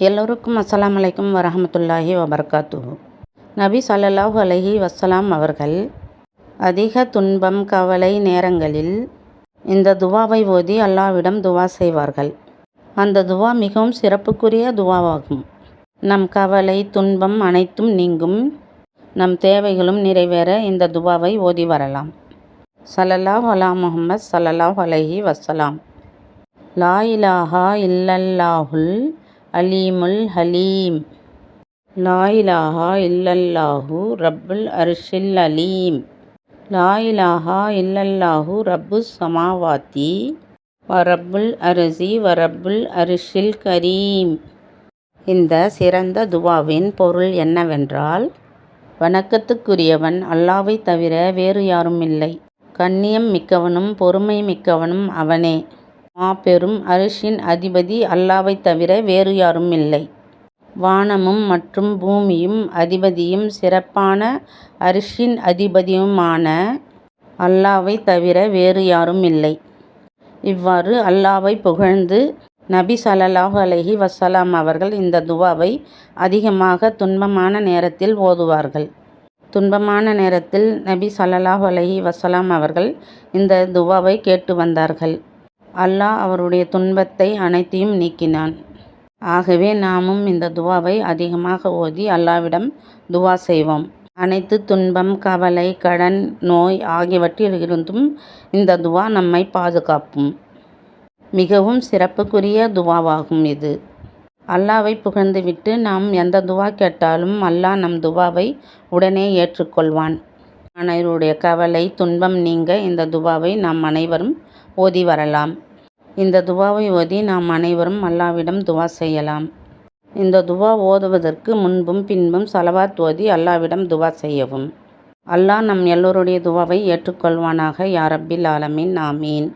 எல்லோருக்கும் அஸ்லாம் அலைக்கும் வரமத்துல்லாஹி வபர்காத்து நபி சல்லாஹூ அலைஹி வசலாம் அவர்கள் அதிக துன்பம் கவலை நேரங்களில் இந்த துவாவை ஓதி அல்லாஹ்விடம் துவா செய்வார்கள். அந்த துவா மிகவும் சிறப்புக்குரிய துவாவாகும். நம் கவலை துன்பம் அனைத்தும் நீங்கும். நம் தேவைகளும் நிறைவேற இந்த துவாவை ஓதி வரலாம். சல்லல்லாஹ் அலா முகமது சல்லல்லாஹ் அலஹி வசலாம் லா இலாஹா இல்லல்லாஹுல் அலீமுல் ஹலீம். லாயிலாஹா இலாஹா இல்லல்லாஹு ரப்புல் அர்ஷில் அலீம். லாயிலாஹா இலாஹா இல்லல்லாஹு ரப்புஸ் சமாவாத்தி. வரப்புல் அரிசி வரப்புல் அரிஷில் கரீம். இந்த சிறந்த துவாவின் பொருள் என்னவென்றால் வணக்கத்துக்குரியவன் அல்லாவை தவிர வேறு யாரும் இல்லை கண்ணியம் மிக்கவனும் பொறுமை மிக்கவனும் அவனே. மாபெரும் அரிஷின் அதிபதி அல்லாவைத் தவிர வேறு யாரும் இல்லை. வானமும் மற்றும் பூமியும் அதிபதியும் சிறப்பான அரிஷின் அதிபதியுமான அல்லாவை தவிர வேறு யாரும் இல்லை. இவ்வாறு அல்லாவை புகழ்ந்து நபி ஸல்லல்லாஹு அலைஹி வசலாம் அவர்கள் இந்த துவாவை அதிகமாக துன்பமான நேரத்தில் ஓதுவார்கள். துன்பமான நேரத்தில் நபி ஸல்லல்லாஹு அலைஹி வசலாம் அவர்கள் இந்த துவாவை கேட்டு வந்தார்கள். அல்லாஹ் அவருடைய துன்பத்தை அனைத்தையும் நீக்கினான். ஆகவே நாமும் இந்த துவாவை அதிகமாக ஓதி அல்லாவிடம் துவா செய்வோம். அனைத்து துன்பம் கவலை கடன் நோய் ஆகியவற்றில் இருந்தும் இந்த துவா நம்மை பாதுகாப்பும் மிகவும் சிறப்புக்குரிய துவாவாகும் இது. அல்லாவை புகழ்ந்துவிட்டு நாம் எந்த துவா கேட்டாலும் அல்லாஹ் நம் துவாவை உடனே ஏற்றுக்கொள்வான். அனைவருடைய கவலை துன்பம் நீங்க இந்த துவாவை நாம் அனைவரும் ஓதி வரலாம். இந்த துவாவை ஓதி நாம் அனைவரும் அல்லாவிடம் துவா செய்யலாம். இந்த துவா ஓதுவதற்கு முன்பும் பின்பும் சலவாத் ஓதி அல்லாவிடம் துவா செய்யவும். அல்லாஹ் நம் எல்லோருடைய துவாவை ஏற்றுக்கொள்வானாக யாரப்பில் ஆலமீன். ஆமீன்.